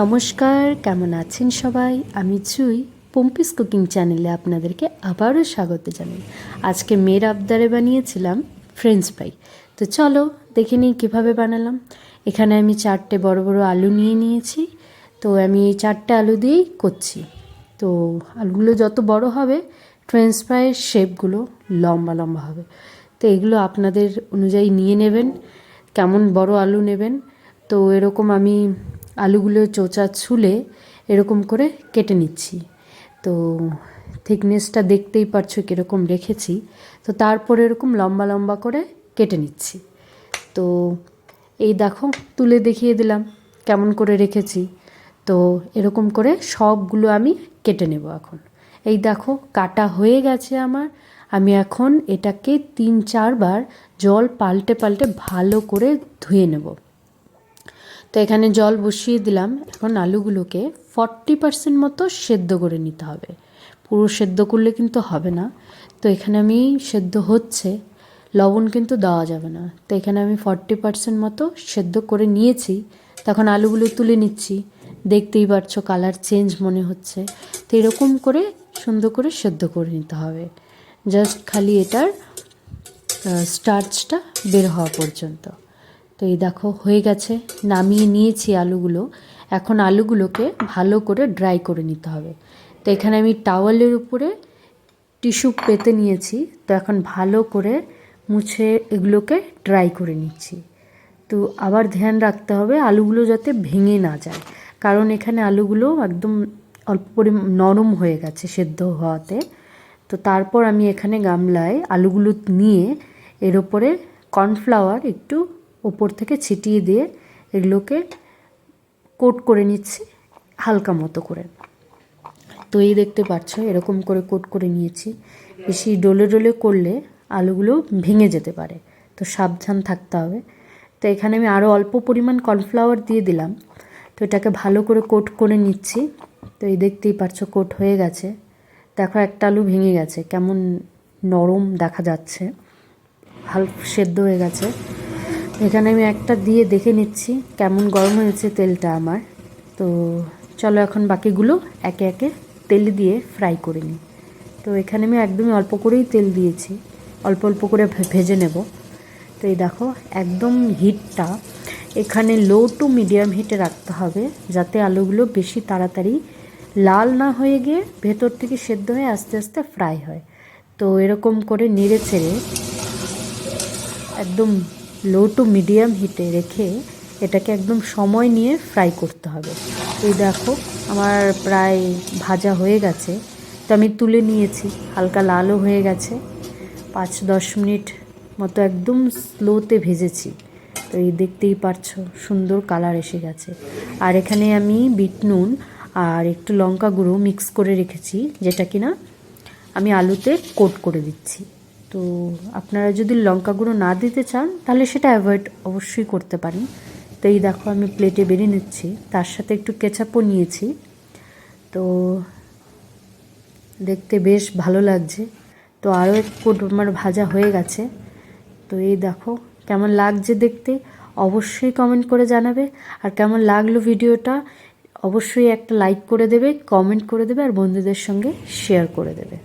নমস্কার, কেমন আছেন সবাই? আমি চুই পম্পিস কুকিং চ্যানেলে আপনাদেরকে আবারও স্বাগত জানাই। আজকে মেয়ের আবদারে বানিয়েছিলাম ফ্রেঞ্চ ফ্রাই তো চলো, দেখে নিই কীভাবে বানালাম। এখানে আমি চারটে বড় বড় আলু নিয়ে নিয়েছি। তো আমি এই চারটে আলু দিয়েই করছি। তো আলুগুলো যত বড় হবে ফ্রেঞ্চ ফ্রাইয়ের শেপগুলো লম্বা লম্বা হবে। তো এগুলো আপনাদের অনুযায়ী নিয়ে নেবেন, কেমন বড় আলু নেবেন। তো এরকম আমি আলুগুলো চোচা ছুলে এরকম করে কেটে নিচ্ছি। তো থিকনেসটা দেখতেই পারছ কীরকম রেখেছি। তো তারপর এরকম লম্বা লম্বা করে কেটে নিচ্ছি। তো এই দেখো, তুলে দেখিয়ে দিলাম কেমন করে রেখেছি। তো এরকম করে সবগুলো আমি কেটে নেব এখন। এই দেখো, কাটা হয়ে গেছে আমার। আমি এখন এটাকে তিন চারবার জল পাল্টে পাল্টে ভালো করে ধুয়ে নেব। তো এখানে জল বসিয়ে দিলাম। এখন আলুগুলোকে ফর্টি পার্সেন্ট মতো সেদ্ধ করে নিতে হবে। পুরো সেদ্ধ করলে কিন্তু হবে না। তো এখানে আমি সেদ্ধ হচ্ছে, লবণ কিন্তু দেওয়া যাবে না। তো এখানে আমি ফর্টি পার্সেন্ট মতো সেদ্ধ করে নিয়েছি। তখন আলুগুলো তুলে নিচ্ছি। দেখতেই পারছ কালার চেঞ্জ মনে হচ্ছে। তো এরকম করে সুন্দর করে সেদ্ধ করে নিতে হবে। জাস্ট খালি এটার স্টার্চটা বের হওয়া পর্যন্ত। তো এই দেখো, হয়ে গেছে। নামিয়ে নিয়েছি আলুগুলো। এখন আলুগুলোকে ভালো করে ড্রাই করে নিতে হবে। তো এখানে আমি টাওয়ালের উপরে টিস্যু পেতে নিয়েছি। তো এখন ভালো করে মুছে এগুলোকে ড্রাই করে নিচ্ছি। তো আবার ধ্যান রাখতে হবে আলুগুলো যাতে ভেঙে না যায়। কারণ এখানে আলুগুলো একদম অল্প পরিমাণ নরম হয়ে গেছে সেদ্ধ হওয়াতে। তো তারপর আমি এখানে গামলায় আলুগুলো নিয়ে এর ওপরে কর্নফ্লাওয়ার একটু ওপর থেকে ছিটিয়ে দিয়ে এগুলোকে কোট করে নিচ্ছি হালকা মতো করে। তো এই দেখতে পাচ্ছ, এরকম করে কোট করে নিয়েছি। বেশি ডোলে ডোলে করলে আলুগুলো ভেঙে যেতে পারে, তো সাবধান থাকতে হবে। তো এখানে আমি আরও অল্প পরিমাণ কর্নফ্লাওয়ার দিয়ে দিলাম। তো এটাকে ভালো করে কোট করে নিচ্ছি। তো এই দেখতেই পাচ্ছ, কোট হয়ে গেছে। দেখো, একটা আলু ভেঙে গেছে, কেমন নরম দেখা যাচ্ছে। হাল সেদ্ধ হয়ে গেছে। এখানে আমি একটা দিয়ে দেখে নিচ্ছি কেমন গরম হয়েছে তেলটা আমার। তো চলো এখন বাকিগুলো একে একে তেল দিয়ে ফ্রাই করে নিই। তো এখানে আমি একদমই অল্প করেই তেল দিয়েছি। অল্প অল্প করে ভেজে নেব। তো এই দেখো, একদম হিটটা। এখানে লো টু মিডিয়াম হিটে রাখতে হবে যাতে আলুগুলো বেশি তাড়াতাড়ি লাল না হয়ে গিয়ে ভেতর থেকে সেদ্ধ হয়ে আস্তে আস্তে ফ্রাই হয়। তো এরকম করে নেড়ে ছেড়ে একদম লো টু মিডিয়াম হিটে রেখে এটাকে একদম সময় নিয়ে ফ্রাই করতে হবে। এই দেখো, আমার প্রায় ভাজা হয়ে গেছে। তো আমি তুলে নিয়েছি, হালকা লালও হয়ে গেছে। পাঁচ দশ মিনিট মতো একদম স্লোতে ভেজেছি। তো এই দেখতেই পারছ, সুন্দর কালার এসে গেছে। আর এখানে আমি বিট নুন আর একটু লঙ্কা গুঁড়ো মিক্স করে রেখেছি, যেটা কিনা আমি আলুতে কোট করে দিচ্ছি। তো আপনারা যদি লঙ্কা গুঁড়ো না দিতে চান, তাহলে সেটা অ্যাভয়েড অবশ্যই করতে পারেন। তো এই দেখো, আমি প্লেটে বেরিয়ে নিচ্ছি। তার সাথে একটু কেচাপও নিয়েছি। তো দেখতে বেশ ভালো লাগছে। তো আরও এক কোট আমার ভাজা হয়ে গেছে। তো এই দেখো, কেমন লাগছে দেখতে অবশ্যই কমেন্ট করে জানাবে। আর কেমন লাগল ভিডিওটা, অবশ্যই একটা লাইক করে দেবে কমেন্ট করে দেবে, আর বন্ধুদের সঙ্গে শেয়ার করে দেবে।